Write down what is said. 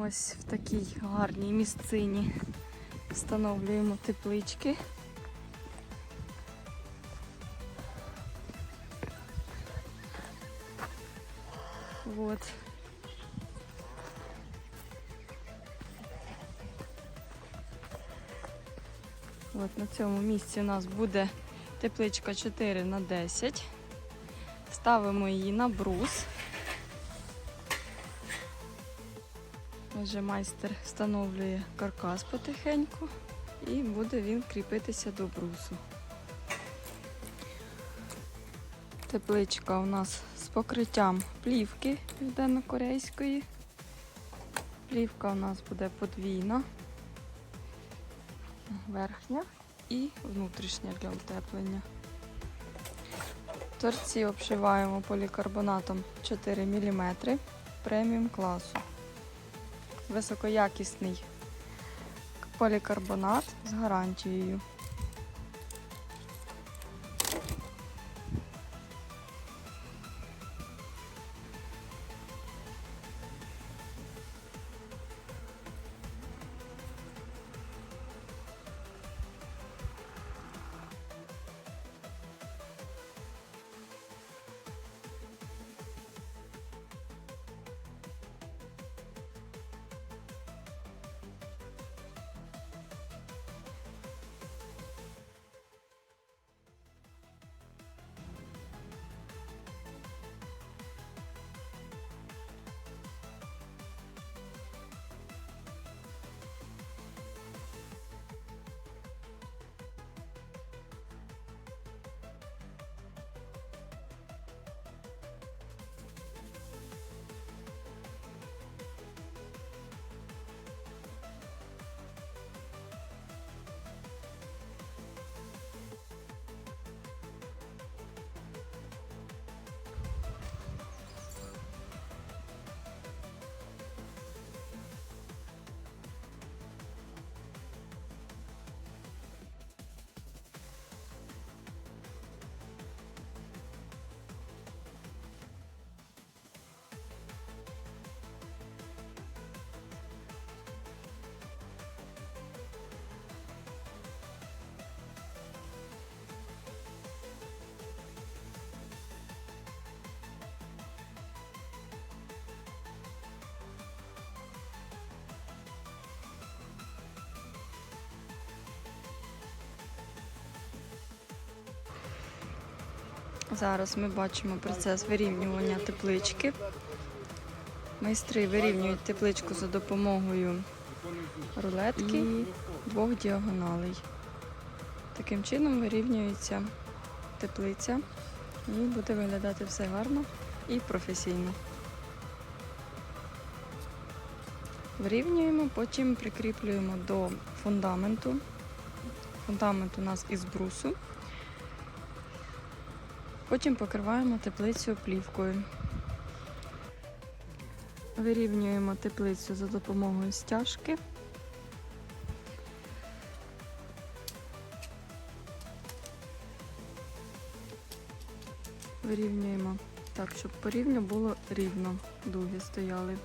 Ось в такій гарній місцині встановлюємо теплички. Вот. От на цьому місці у нас буде тепличка 4 на 10. Ставимо її на брус. Вже майстер встановлює каркас потихеньку і буде він кріпитися до брусу. Тепличка у нас з покриттям плівки південно-корейської. Плівка у нас буде подвійна, верхня і внутрішня для утеплення. Торці обшиваємо полікарбонатом 4 мм преміум класу. Високоякісний полікарбонат з гарантією. Зараз ми бачимо процес вирівнювання теплички. Майстри вирівнюють тепличку за допомогою рулетки і двох діагоналей. Таким чином вирівнюється теплиця і буде виглядати все гарно і професійно. Вирівнюємо, потім прикріплюємо до фундаменту. Фундамент у нас із брусу. Потім покриваємо теплицю плівкою. Вирівнюємо теплицю за допомогою стяжки. Вирівнюємо так, щоб порівню було рівно, дуги стояли.